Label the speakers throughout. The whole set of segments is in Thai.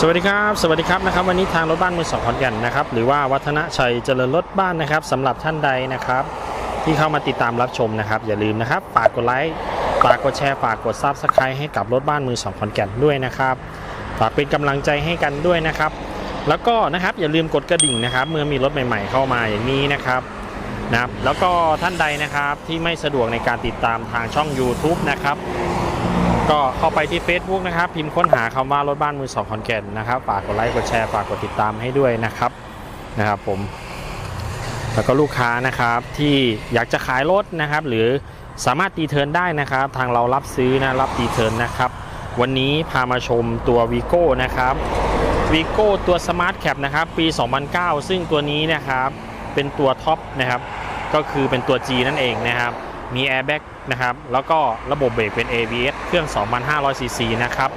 Speaker 1: สวัสดีครับสวัสดีครับนะครับวันนี้ทางรถบ้านมือสองขอนแก่นนะครับหรือว่าวัฒนชัยเจริญรถบ้านนะครับสำหรับท่านใดนะครับ ที่เข้ามาติดตามรับชมนะครับ อย่าลืมนะครับฝากกดไลค์ฝากกดแชร์ฝากกดซับสไครต์ให้กับรถบ้านมือสองขอนแก่นด้วยนะครับฝากเป็นกำลังใจให้กันด้วยนะครับ แล้วก็นะครับอย่าลืมกดกระดิ่งนะครับ เมื่อมีรถใหม่ ๆ เข้ามาอย่างนี้นะครับนะครับแล้วก็ท่านใดนะครับที่ไม่สะดวกในการติดตามทางช่อง YouTube นะครับ ก็เข้าไปที่ Facebook นะครับ พิมพ์ค้นหาคำว่ารถบ้านมือสองขอนแก่นนะครับฝากกดไลค์กดแชร์ฝากกดติดตามให้ด้วยนะครับนะครับผม แล้วก็ลูกค้านะครับที่อยากจะขายรถนะครับ หรือสามารถตีเทิร์นได้นะครับ ทางเรารับซื้อนะรับตีเทิร์นนะครับ วันนี้พามาชมตัว v ีโก้นะครับวีโก้ตัว Smart Cap นะครับปี 2009 ซึ่งตัวนี้นะครับเป็นตัวท็อปนะครับ ก็คือเป็นตัว G นั่นเองนะครับ มี Airbag นะครับ แล้วก็ระบบเบรกเป็น ABS เครื่อง 2,500ซีซีนะครับ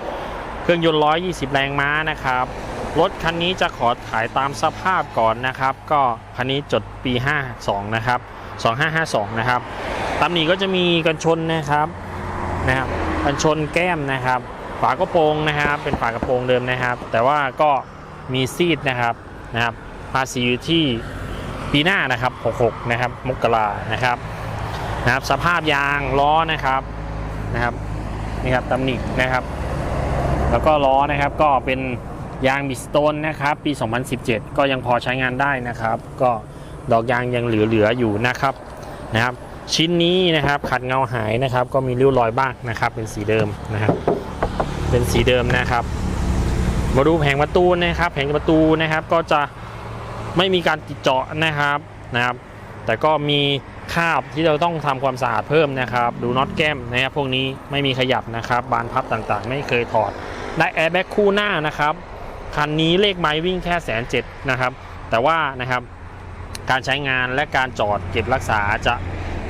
Speaker 1: เครื่องยนต์ 120 แรงม้านะครับ รถคันนี้จะขอขายตามสภาพก่อนนะครับ ก็คันนี้จดปี 52 นะครับ 2552 นะครับตำหนิก็จะมีกันชนนะครับนะครับกันชนแก้มนะครับ ฝากระโปรงนะครับ เป็นฝากระโปรงเดิมนะครับ แต่ว่าก็มีซีดนะครับนะครับภาษีอยู่ที่ปีหน้านะครับ 66 นะครับ มกรานะครับ นะครับ สภาพยางล้อนะครับนะครับนี่ครับตำหนินะครับ แล้วก็ล้อนะครับก็เป็นยางบิสโตนนะครับ ปี 2017 ก็ยังพอใช้งานได้นะครับ ก็ดอกยางยังเหลือๆอยู่นะครับนะครับ ชิ้นนี้นะครับขัดเงาหายนะครับ ก็มีริ้วรอยบ้างนะครับ เป็นสีเดิมนะครับ เป็นสีเดิมนะครับ มาดูแผงประตูนะครับ แผงประตูนะครับก็จะไม่มีการติดเจาะนะครับนะครับ แต่ก็มีคาบที่เราต้องทำความสะอาดเพิ่มนะครับ ดูน็อตแก้มนะครับพวกนี้ไม่มีขยับนะครับ บานพับต่างๆ ไม่เคยถอด ได้แอร์แบ็กคู่หน้านะครับ คันนี้เลขไม้วิ่งแค่แสนเจ็ดนะครับ แต่ว่านะครับการใช้งานและการจอดเก็บรักษาจะ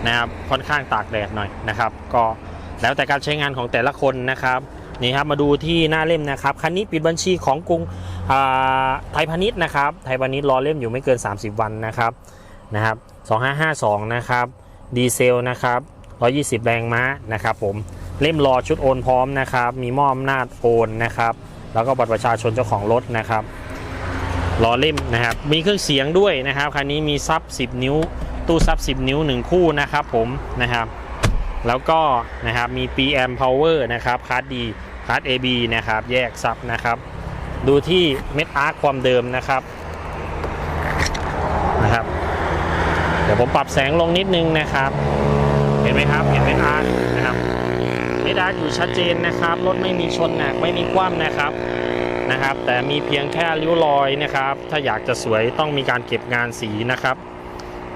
Speaker 1: นะครับค่อนข้างตากแดดหน่อยนะครับ ก็แล้วแต่การใช้งานของแต่ละคนนะครับนี่ครับมาดูที่หน้าเล่มนะครับคันนี้ปิดบัญชีของกรุงอ่าไทยพาณิชย์นะครับไทยพาณิชย์รอเล่มอยู่ไม่เกิน 30 วันนะครับนะครับ 2552 นะครับ ดีเซลนะครับ 120 แรงม้านะครับผม เล่มรอชุดโอนพร้อมนะครับ มีมอบอำนาจโอนนะครับ แล้วก็บัตรประชาชนเจ้าของรถนะครับรอเล่มนะครับ มีเครื่องเสียงด้วยนะครับคันนี้มีซับ 10 นิ้ว ตู้ซับ 10 นิ้ว 1 คู่นะครับผมนะครับ แล้วก็นะครับมี PM Power นะครับคาร์ดดีคาร์ด AB นะครับ แยกซับนะครับ ดูที่เม็ดอาร์คความเดิมนะครับ เดี๋ยวผมปรับแสงลงนิดนึงนะครับ เห็นไหมครับ เห็นเม็ดอาร์คนะครับเมดาร์คอยู่ชัดเจนนะครับ รถไม่มีชนหนักไม่มีคว่ำนะครับนะครับ แต่มีเพียงแค่ริ้วรอยนะครับ ถ้าอยากจะสวยต้องมีการเก็บงานสีนะครับ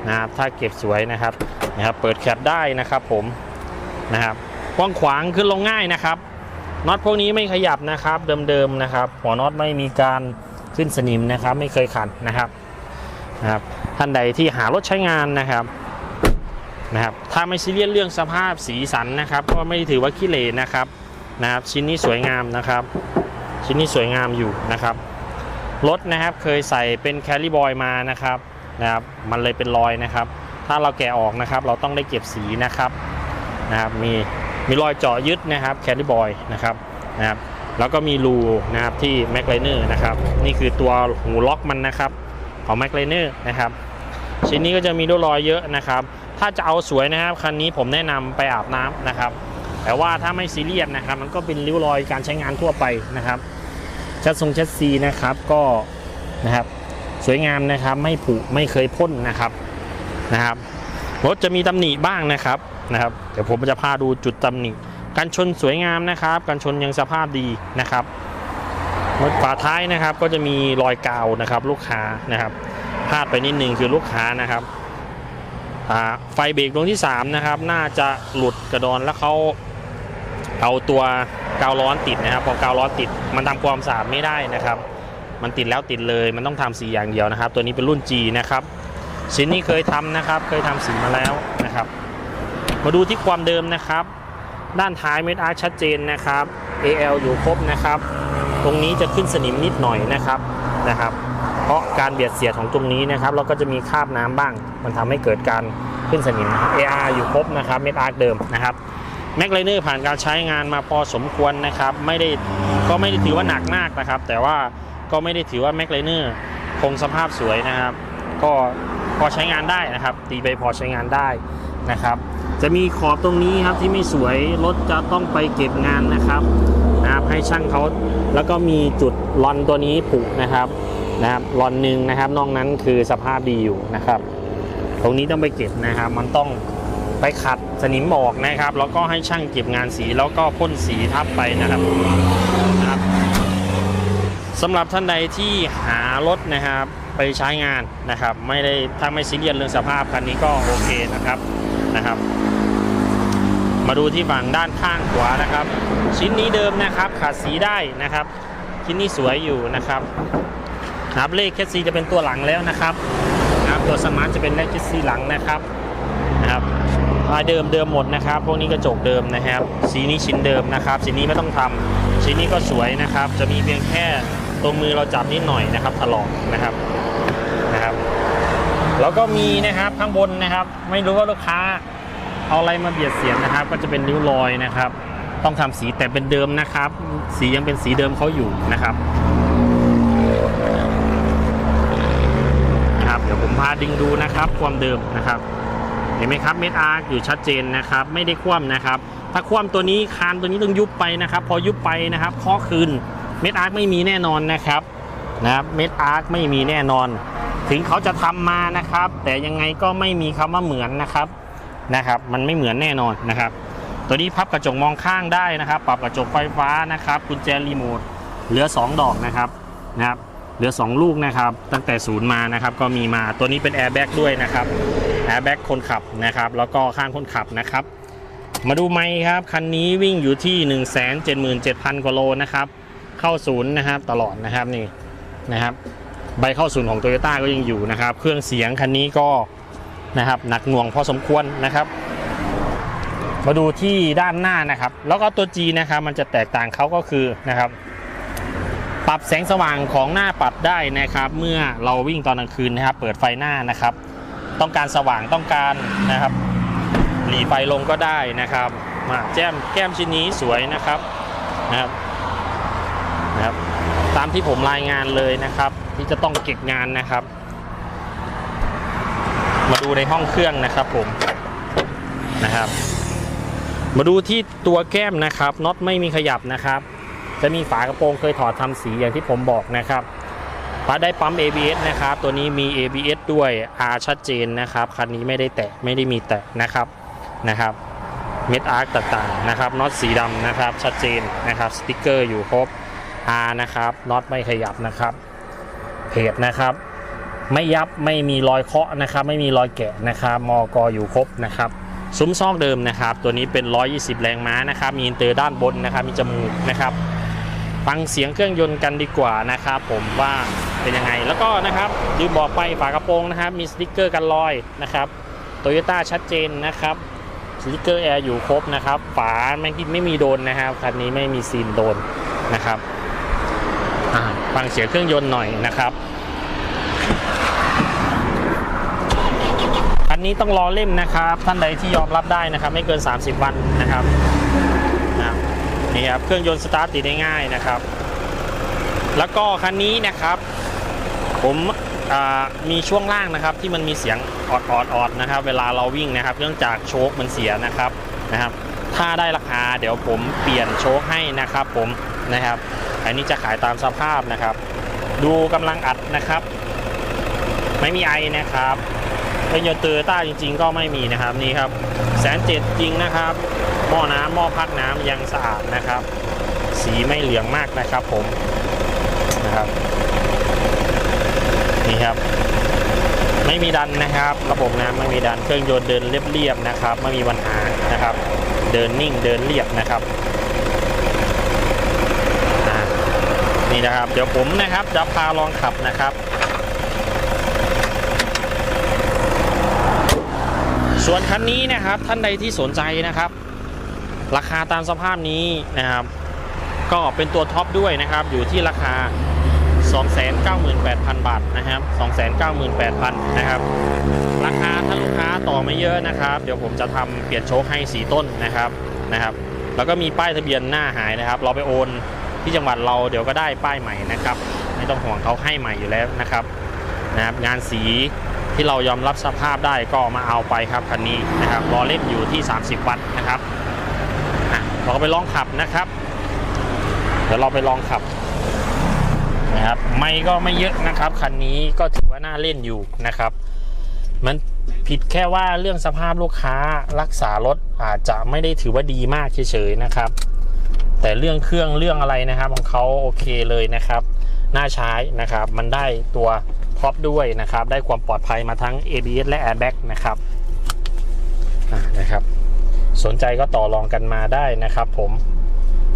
Speaker 1: นะครับ ถ้าเก็บสวยนะครับนะครับ เปิดแคปได้นะครับผมนะครับกว้างขวางขึ้นลงง่ายนะครับน็อตพวกนี้ไม่ขยับนะครับ เดิมๆนะครับ หัวน็อตไม่มีการขึ้นสนิมนะครับ ไม่เคยขัดนะครับนะครับ ท่านใดที่หารถใช้งานนะครับนะครับถ้าไม่ซีเรียสเรื่องสภาพสีสันนะครับ ก็ไม่ถือว่าขี้เหร่นะครับนะครับชิ้นนี้สวยงามนะครับ ชิ้นนี้สวยงามอยู่นะครับรถนะครับเคยใส่เป็นแคลิบอยมานะครับนะครับมันเลยเป็นรอยนะครับ ถ้าเราแกะออกนะครับเราต้องได้เก็บสีนะครับนะครับมีมีรอยเจาะยึดนะครับแคลิบอยนะครับนะครับแล้วก็มีรูนะครับที่แม็กไลเนอร์นะครับนี่คือตัวหูล็อกมันนะครับของ m c l a n e r นะครับ ชิ้นนี้ก็จะมีริ้วรอยเยอะนะครับ ถ้าจะเอาสวยนะครับคันนี้ผมแนะนำไปอาบน้ำนะครับ แต่ว่าถ้าไม่ซีเรียสนะครับ มันก็เป็นริ้วรอยการใช้งานทั่วไปนะครับชัดทรงชัดซีนะครับก็นะครับสวยงามนะครับไม่ผุไม่เคยพ่นนะครับนะครับรถจะมีตำหนิบ้างนะครับนะครับเดี๋ยวผมจะพาดูจุดตำหนิการชนสวยงามนะครับการชนยังสภาพดีนะครับรถฝาท้ายนะครับก็จะมีรอยกาวนะครับลูกค้านะครับ พลาดไปนิดนึงคือลูกค้านะครับไฟเบรกดวงที่3นะครับน่าจะหลุดกระดอนแล้วเขาเอาตัวกาวร้อนติดนะครับพอกาวร้อนติดมันทำความสะอาดไม่ได้นะครับ มันติดแล้วติดเลยมันต้องทำสีอย่างเดียวนะครับ ตัวนี้เป็นรุ่น G นะครับชิ้นนี้เคยทำนะครับ เคยทำสีมาแล้วนะครับ มาดูที่ความเดิมนะครับ ด้านท้ายเม็ดอาร์ชัดเจนนะครับ AL อยู่ครบนะครับ ตรงนี้จะขึ้นสนิมนิดหน่อยนะครับนะครับ ราะการเบียดเสียดของตรงนี้นะครับเราก็จะมีคราบน้ำบ้าง มันทำให้เกิดการขึ้นสนิม AR อยู่ครบนะครับเม็ดอาร์เดิมนะครับแม็กไลเนอร์ผ่านการใช้งานมาพอสมควรนะครับไม่ได้ก็ไม่ได้ถือว่าหนักมากนะครับ แต่ว่าก็ไม่ได้ถือว่าแม็กไลเนอร์คงสภาพสวยนะครับ ก็พอใช้งานได้นะครับ ตีไปพอใช้งานได้นะครับ จะมีขอบตรงนี้ครับที่ไม่สวยรถจะต้องไปเก็บงานนะครับนะครับให้ช่างเขาแล้วก็มีจุดลอนตัวนี้ผุนะครับ นะครับลอนหนึ่งนะครับนอกนั้นคือสภาพดีอยู่นะครับ ตรงนี้ต้องไปเก็บนะครับ มันต้องไปขัดสนิมออกนะครับ แล้วก็ให้ช่างเก็บงานสีแล้วก็พ่นสีทับไปนะครับนะครับสำหรับท่านใดที่หารถนะครับไปใช้งานนะครับ ไม่ได้ถ้าไม่ซีเรียสเรื่องสภาพคันนี้ก็โอเคนะครับนะครับ มาดูที่ฝั่งด้านข้างขวานะครับ ชิ้นนี้เดิมนะครับ ขาดสีได้นะครับ ชิ้นนี้สวยอยู่นะครับ ครับเลขแคสซีจะเป็นตัวหลังแล้วนะครับนะครับตัวสมาร์ทจะเป็นเลขแคสซีหลังนะครับนะครับลายเดิมเดิมหมดนะครับ พวกนี้กระจกเดิมนะครับ สีนี้ชิ้นเดิมนะครับ สีนี้ไม่ต้องทำชิ้นนี้ก็สวยนะครับ จะมีเพียงแค่ตรงมือเราจับนิดหน่อยนะครับถลอกนะครับนะครับ แล้วก็มีนะครับข้างบนนะครับ ไม่รู้ว่าลูกค้าเอาอะไรมาเบียดเสียดนะครับ ก็จะเป็นริ้วรอยนะครับ ต้องทำสีแต่เป็นเดิมนะครับ สียังเป็นสีเดิมเขาอยู่นะครับนะครับ เดี๋ยวผมพาดึงดูนะครับ ความเดิมนะครับ เห็นไหมครับเม็ดอาร์อยู่ชัดเจนนะครับ ไม่ได้คว่ำนะครับ ถ้าคว่ำตัวนี้คานตัวนี้ต้องยุบไปนะครับ พอยุบไปนะครับข้อคืนเม็ดอาร์ไม่มีแน่นอนนะครับนะครับเม็ดอาร์ไม่มีแน่นอน ถึงเขาจะทำมานะครับ แต่ยังไงก็ไม่มีคำว่าเหมือนนะครับนะครับ มันไม่เหมือนแน่นอนนะครับ ตัวนี้พับกระจกมองข้างได้นะครับ ปรับกระจกไฟฟ้านะครับกุญแจรีโมทเหลือ 2 ดอกนะครับนะครับ เหลือ 2 ลูกนะครับตั้งแต่ศูนย์มานะครับก็มีมาตัวนี้เป็นแอร์แบ็กด้วยนะครับแอร์แบ็กคนขับนะครับแล้วก็ข้างคนขับนะครับมาดูไมค์ครับคันนี้วิ่งอยู่ที่ 1 7 7 0 0 0กว่าโลนะครับเข้าศูนย์นะครับตลอดนะครับนี่นะครับใบเข้าศูนย์ของโตโยต้าก็ยังอยู่นะครับเครื่องเสียงคันนี้ก็นะครับหนักหน่วงพอสมควรนะครับ มาดูที่ด้านหน้านะครับ แล้วก็ตัว G นะครับมันจะแตกต่างเขาก็คือนะครับ ปรับแสงสว่างของหน้าปัดได้นะครับ เมื่อเราวิ่งตอนกลางคืนนะครับ เปิดไฟหน้านะครับ ต้องการสว่างต้องการนะครับหลีไฟลงก็ได้นะครับ มาแจ้มแก้มชิ้นนี้สวยนะครับนะครับนะครับ ตามที่ผมรายงานเลยนะครับ ที่จะต้องเก็บงานนะครับ มาดูในห้องเครื่องนะครับผมนะครับ มาดูที่ตัวแก้มนะครับน็อตไม่มีขยับนะครับ จะมีฝากระโปรงเคยถอดทำสีอย่างที่ผมบอกนะครับปั๊ได้ปั๊ม ABS นะครับ ตัวนี้มี ABS ด้วย R ชัดเจนนะครับ คันนี้ไม่ได้แตะไม่ได้มีแตะนะครับนะครับเม็ดอาร์คต่างๆนะครับน็อตสีดำนะครับ ชัดเจนนะครับสติกเกอร์อยู่ครบ R นะครับน็อตไม่ขยับนะครับเพจนะครับไม่ยับไม่มีรอยเคาะนะครับไม่มีรอยแกะนะครับมอกออยู่ครบนะครับซุ้มซอกเดิมนะครับ ตัวนี้เป็น 120 แรงม้านะครับ มีอินเตอร์ด้านบนนะครับ มีจมูกนะครับ ฟังเสียงเครื่องยนต์กันดีกว่านะครับผมว่าเป็นยังไง แล้วก็นะครับลืมบอกไปฝากระโปรงนะครับ มีสติกเกอร์กันรอยนะครับโตโยต้าชัดเจนนะครับสติกเกอร์แอร์อยู่ครบนะครับ ฝาไม่คิดไม่มีโดนนะครับคันนี้ไม่มีซีนโดนนะครับฟังเสียงเครื่องยนต์หน่อยนะครับอันนี้ต้องรอเล่มนะครับ ท่านใดที่ยอมรับได้นะครับ ไม่เกิน 30 วันนะครับ นี่ครับเครื่องยนต์สตาร์ทติดได้ง่ายนะครับ แล้วก็คันนี้นะครับ ผมมีช่วงล่างนะครับที่มันมีเสียงออดออดออดนะครับ เวลาเราวิ่งนะครับ เนื่องจากโชคมันเสียนะครับนะครับ ถ้าได้ราคาเดี๋ยวผมเปลี่ยนโชคให้นะครับ ผมนะครับ อันนี้จะขายตามสภาพนะครับ ดูกำลังอัดนะครับ ไม่มีไอนะครับ เป็นยนต์โตโยต้าจริง ๆ ก็ไม่มีนะครับนี่ครับแสนเจ็ดจริงนะครับหม้อน้ำหม้อพักน้ำยังสะอาดนะครับ สีไม่เหลืองมากนะครับผมนะครับนี่ครับ ไม่มีดันนะครับระบบน้ำไม่มีดันเครื่องยนต์เดินเรียบๆนะครับ ไม่มีปัญหานะครับ เดินนิ่งเดินเรียบนะครับนี่นะครับ เดี๋ยวผมนะครับจะพาลองขับนะครับ ส่วนคันนี้นะครับท่านใดที่สนใจนะครับ ราคาตามสภาพนี้นะครับ ก็เป็นตัวท็อปด้วยนะครับ อยู่ที่ราคา 298,000 บาทนะครับ 298,000 นะครับ ราคาถ้าลูกค้าต่อไม่เยอะนะครับ เดี๋ยวผมจะทำเปลี่ยนโชคให้สีต้นนะครับนะครับ แล้วก็มีป้ายทะเบียนหน้าหายนะครับ เราไปโอนที่จังหวัดเราเดี๋ยวก็ได้ป้ายใหม่นะครับ ไม่ต้องห่วงเขาให้ใหม่อยู่แล้วนะครับนะครับ งานสี ที่เรายอมรับสภาพได้ก็มาเอาไปครับคันนี้นะครับรอเล่นอยู่ที่ 30 วัตต์นะครับเราก็ไปลองขับนะครับ เดี๋ยวเราไปลองขับนะครับไม่ก็ไม่เยอะนะครับ คันนี้ก็ถือว่าน่าเล่นอยู่นะครับ มันผิดแค่ว่าเรื่องสภาพลูกค้ารักษารถอาจจะไม่ได้ถือว่าดีมากเฉยๆนะครับ แต่เรื่องเครื่องเรื่องอะไรนะครับของเขาโอเคเลยนะครับ น่าใช้นะครับ มันได้ตัว ท็อปด้วยนะครับ ได้ความปลอดภัยมาทั้ง ABS และ Airbag นะครับะนะครับ สนใจก็ต่อรองกันมาได้นะครับ ผม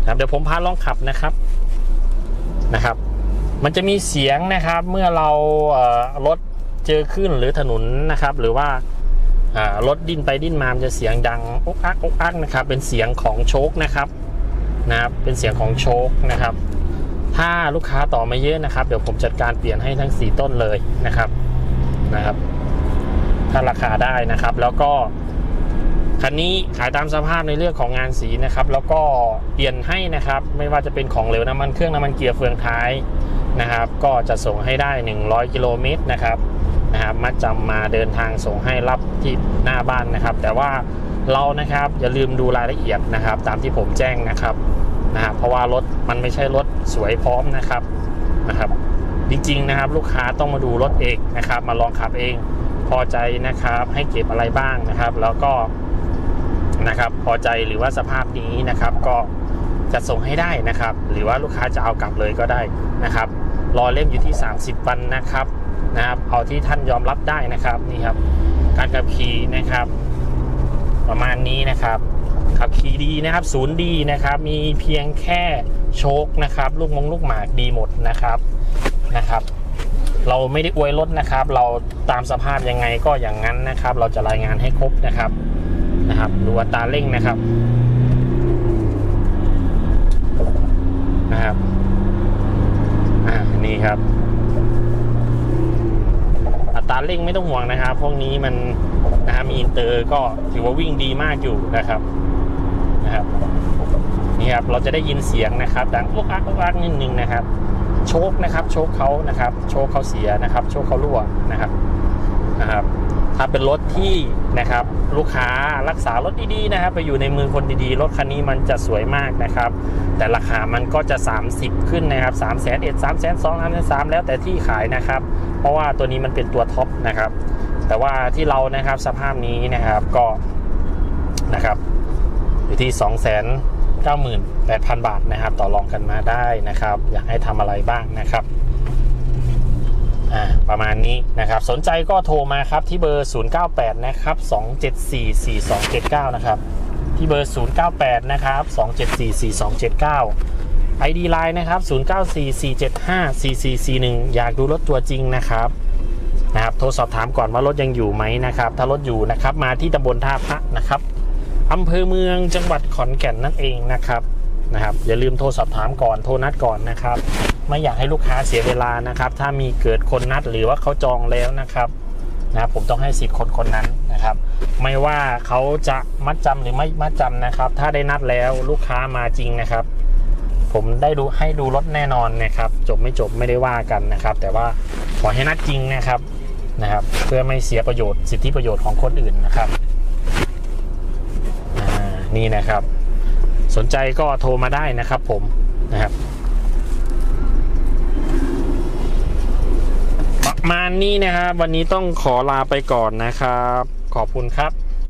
Speaker 1: นะเดี๋ยวผมพาลองขับนะครับนะครับ มันจะมีเสียงนะครับเมื่อเราเรถเจอขึ้นหรือถนนนะครับ หรือว่าอ่ารถดิ้นไปดิ้นมามันจะเสียงดังอกอักอกอักนะครับ เป็นเสียงของโชคนะครับนะครับเป็นเสียงของโชคนะครับ ถ้าลูกค้าต่อมาเยอะนะครับ เดี๋ยวผมจัดการเปลี่ยนให้ทั้ง 4 ต้นเลยนะครับนะครับ ถ้าราคาได้นะครับ แล้วก็คันนี้ขายตามสภาพในเรื่องของงานสีนะครับ แล้วก็เปลี่ยนให้นะครับ ไม่ว่าจะเป็นของเหลวน้ำมันเครื่องน้ำมันเกียร์เฟืองท้ายนะครับ ก็จะส่งให้ได้ 100 กิโลเมตรนะครับนะครับมัดจำมาเดินทางส่งให้รับที่หน้าบ้านนะครับ แต่ว่าเรานะครับอย่าลืมดูรายละเอียดนะครับ ตามที่ผมแจ้งนะครับ นะครับเพราะว่ารถมันไม่ใช่รถสวยพร้อมนะครับนะครับ จริงๆนะครับ ลูกค้าต้องมาดูรถเองนะครับ มาลองขับเองพอใจนะครับ ให้เก็บอะไรบ้างนะครับ แล้วก็นะครับ พอใจหรือว่าสภาพนี้นะครับ ก็จะส่งให้ได้นะครับ หรือว่าลูกค้าจะเอากลับเลยก็ได้นะครับรอเล่มอยู่ที่ 30 วันนะครับนะครับ เอาที่ท่านยอมรับได้นะครับนี่ครับ การขับขี่นะครับ ประมาณนี้นะครับ ขับขี่ดีนะครับศูนย์ดีนะครับ มีเพียงแค่โชคนะครับ ลูกมงลูกหมากดีหมดนะครับนะครับ เราไม่ได้อวยรถนะครับ เราตามสภาพยังไงก็อย่างนั้นนะครับ เราจะรายงานให้ครบนะครับนะครับดูอัตราเร่งนะครับนะครับอ่านี่ครับ อัตราเร่งไม่ต้องห่วงนะครับ พวกนี้มันนะครับมีอินเตอร์ก็ถือว่าวิ่งดีมากอยู่นะครับ นะครับนี่ครับเราจะได้ยินเสียงนะครับดังอุกอักอุกอักนิดนึงนะครับ โชคนะครับโชคเขานะครับ โชคเขาเสียนะครับ โชคเขารั่วนะครับนะครับ ถ้าเป็นรถที่นะครับลูกค้ารักษารถดีๆนะครับ ไปอยู่ในมือคนดีๆ รถคันนี้มันจะสวยมากนะครับ แต่ราคามันก็จะ 30 ขึ้นนะครับ3 0 0 0 0 1 3 0 0 0 0 2 3 0 0 0แล้วแต่ที่ขายนะครับ เพราะว่าตัวนี้มันเป็นตัวท็อปนะครับ แต่ว่าที่เรานะครับสภาพนี้นะครับก็นะครับ อยู่ที่ 2 9 8 0 0 0 บาทนะครับ ต่อรองกันมาได้นะครับ อยากให้ทำอะไรบ้างนะครับอ่าประมาณนี้นะครับ สนใจก็โทรมาครับที่เบอร์ 098 นะครับ 2744279 นะครับ ที่เบอร์ 098 นะครับ 2744279 ID Line นะครับ 0944754441 อยากดูรถตัวจริงนะครับนะครับ โทรสอบถามก่อนว่ารถยังอยู่ไหมนะครับ ถ้ารถอยู่นะครับ มาที่ตำบลท่าพระนะครับ อำเภอเมืองจังหวัดขอนแก่นนั่นเองนะครับนะครับ อย่าลืมโทรสอบถามก่อนโทรนัดก่อนนะครับ ไม่อยากให้ลูกค้าเสียเวลานะครับ ถ้ามีเกิดคนนัดหรือว่าเขาจองแล้วนะครับนะบผมต้องให้สิทธิ์คนคนนั้นนะครับ ไม่ว่าเขาจะมัดจำหรือไม่มัดจำนะครับ ถ้าได้นัดแล้วลูกค้ามาจริงนะครับ ผมได้ดูให้ดูรถแน่นอนนะครับ จบไม่จบไม่ได้ว่ากันนะครับ แต่ว่าขอให้นัดจริงนะครับนะครับ เพื่อไม่เสียประโยชน์สิทธิประโยชน์ของคนอื่นนะครับ นี้นะครับ สนใจก็โทรมาได้นะครับผมนะครับ ประมาณนี้นะครับ วันนี้ต้องขอลาไปก่อนนะครับ ขอบคุณครับ